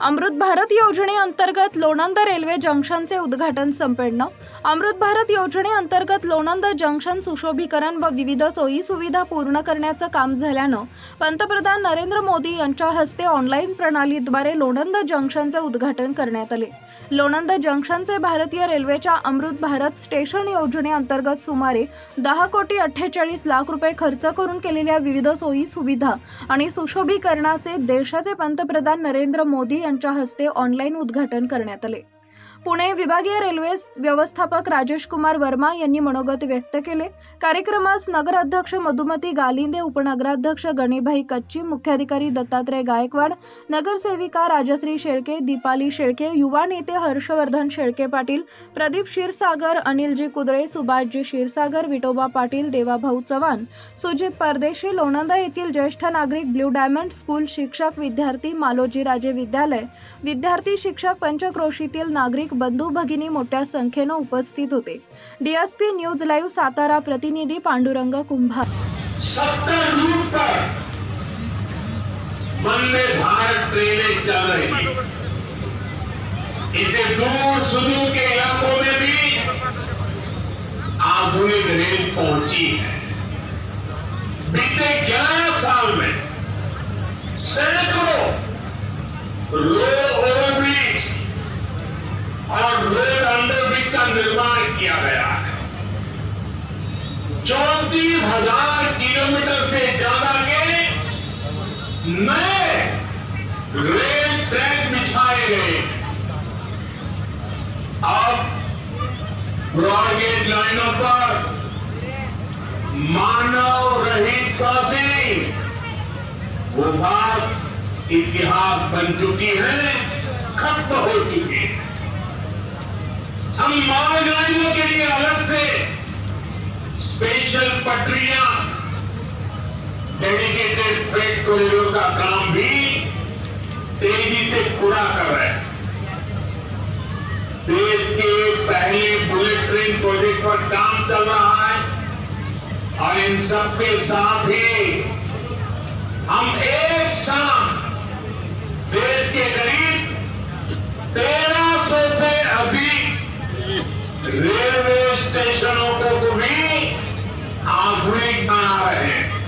अमृत भारत योजनेअंतर्गत लोणंद रेल्वे जंक्शनचे उद्घाटन संपन्न. अमृत भारत योजनेअंतर्गत लोणंद जंक्शन सुशोभीकरण व विविध सोयी सुविधा पूर्ण करण्याचं काम झाल्यानं पंतप्रधान नरेंद्र मोदी यांच्या हस्ते ऑनलाईन प्रणालीद्वारे लोणंद जंक्शनचे उद्घाटन करण्यात आले. लोणंद जंक्शनचे भारतीय रेल्वेच्या अमृत भारत स्टेशन योजनेअंतर्गत सुमारे दहा कोटी अठ्ठेचाळीस लाख रुपये खर्च करून केलेल्या विविध सोयी सुविधा आणि सुशोभीकरणाचे देशाचे पंतप्रधान नरेंद्र मोदी यांच्या हस्ते ऑनलाईन उद्घाटन करण्यात आले. पुणे विभागीय रेल्वे व्यवस्थापक राजेश कुमार वर्मा यांनी मनोगत व्यक्त केले. कार्यक्रमास नगराध्यक्ष मधुमती गालिंदे उपनगराध्यक्ष गणेभाई कच्ची मुख्याधिकारी दत्तात्रय गायकवाड नगरसेविका राजश्री शेळके दीपाली शेळके युवा नेते हर्षवर्धन शेळके पाटील प्रदीप क्षीरसागर अनिलजी कुदळे सुभाषजी क्षीरसागर विठोबा पाटील देवाभाऊ चव्हाण सुजित परदेशी लोणंदा येथील ज्येष्ठ नागरिक ब्ल्यू डायमंड स्कूल शिक्षक विद्यार्थी मालोजी राजे विद्यालय विद्यार्थी शिक्षक पंचक्रोशीतील नागरिक बंधू भगिनी मोठ्या संख्येनं उपस्थित होते. डीएसपी न्यूज लाईव्ह सातारा प्रतिनिधी पांडुरंग कुंभार. भारत ट्रेनें चल रही. इसे दूर सुदूर के इलाकों में भी आधुनिक रेल पहुंची है. अंडरब्रिज का निर्माण किया गया है। चौंतीस हज़ार किलोमीटर से ज़्यादा के नए रेल ट्रैक बिछाए गए। अब ब्रॉडगेज लाइनों पर मानव रहित क्रॉसिंग वो बात इतिहास बन चुकी है, खत्म हो चुकी है। हम मालगाड़ियों के लिए अलग से स्पेशल पटरियाँ डेडिकेटेड फ्रेट कॉरिडोर का काम भी तेज़ी से पूरा कर रहे हैं। देश के पहले बुलेट ट्रेन प्रोजेक्ट पर काम चल रहा है और इन सबके साथ ही हम एक साथ देश के रेलवे स्टेशनों को भी आधुनिक बना रहे हैं।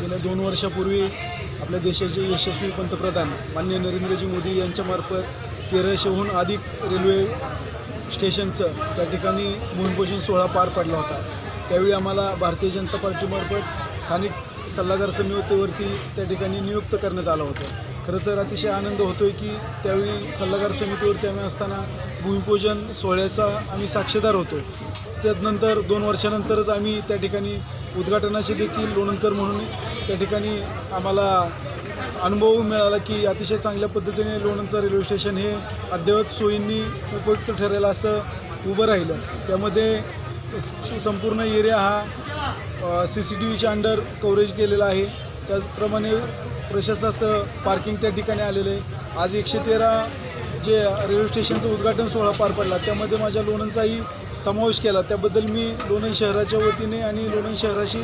गेल्या दोन वर्षापूर्वी आपल्या देशाचे यशस्वी पंतप्रधान माननीय नरेंद्रजी मोदी यांच्यामार्फत तेराशेहून अधिक रेल्वे स्टेशनचं त्या ठिकाणी भूमिपूजन सोहळा पार पडला होता. त्यावेळी आम्हाला भारतीय जनता पार्टीमार्फत स्थानिक सल्लागार समितीवरती त्या ठिकाणी नियुक्त करण्यात आलं होतं. खरं तर अतिशय आनंद होतो आहे की त्यावेळी सल्लागार समितीवरती आम्ही असताना भूमिपूजन सोहळ्याचा आम्ही साक्षीदार होतो त्यानंतर दोन वर्षानंतरच आम्ही त्या ठिकाणी उद्घाटनाचे देखील लोणंदकर म्हणून त्या ठिकाणी आम्हाला अनुभव मिळाला की अतिशय चांगल्या पद्धतीने लोणंदचं रेल्वे स्टेशन हे अद्ययावत सोयींनी उपयुक्त ठरेल असं उभं राहिलं. त्यामध्ये संपूर्ण एरिया हा सी सी टी व्हीच्या अंडर कव्हरेज केलेला आहे. त्याचप्रमाणे प्रशासनाचं पार्किंग त्या ठिकाणी आलेलं आहे. आज एकशे तेरा जे रेल्वे स्टेशनचं उद्घाटन सोहळा पार पडला त्यामध्ये माझ्या लोणंदचाही समावेश केला. त्याबद्दल मी लोणंद शहराच्या वतीने आणि लोणंद शहराशी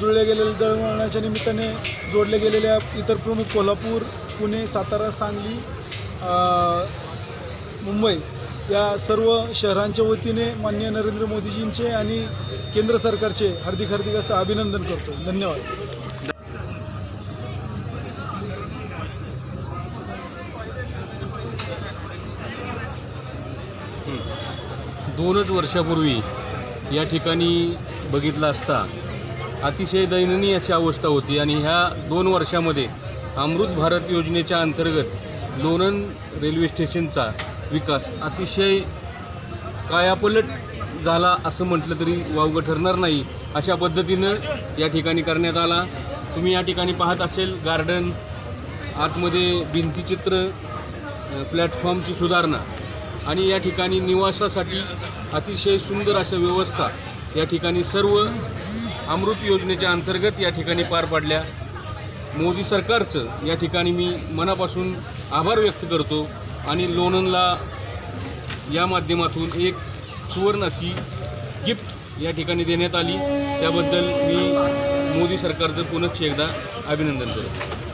जुळल्या गेलेल्या दळवळणाच्या निमित्ताने जोडल्या गेलेल्या इतर प्रमुख कोल्हापूर पुणे सातारा सांगली मुंबई या सर्व शहरांच्या वतीने माननीय नरेंद्र मोदीजींचे आणि केंद्र सरकारचे हार्दिक हार्दिक असं अभिनंदन करतो. धन्यवाद. दोनच वर्षापूर्वी या ठिकाणी बघितलं असता अतिशय दयनीय अशी अवस्था होती आणि ह्या दोन वर्षामध्ये अमृत भारत योजनेच्या अंतर्गत लोणंद रेल्वे स्टेशनचा विकास अतिशय कायापलट झाला असं म्हटलं तरी वावगं ठरणार नाही अशा पद्धतीनं या ठिकाणी करण्यात आला. तुम्ही या ठिकाणी पाहत असेल गार्डन आतमध्ये भिंतीचित्र प्लॅटफॉर्मची सुधारणा. आणि या ठिकाणी निवासासाठी अतिशय सुंदर अशा व्यवस्था या ठिकाणी सर्व अमृत योजनेच्या अंतर्गत या ठिकाणी पार पाडल्या. मोदी सरकारचं या ठिकाणी मी मनापासून आभार व्यक्त करतो आणि लोणंदला या माध्यमातून एक सुवर्णाची गिफ्ट या ठिकाणी देण्यात आली. त्याबद्दल मी मोदी सरकारचं पुनश्च एकदा अभिनंदन करतो.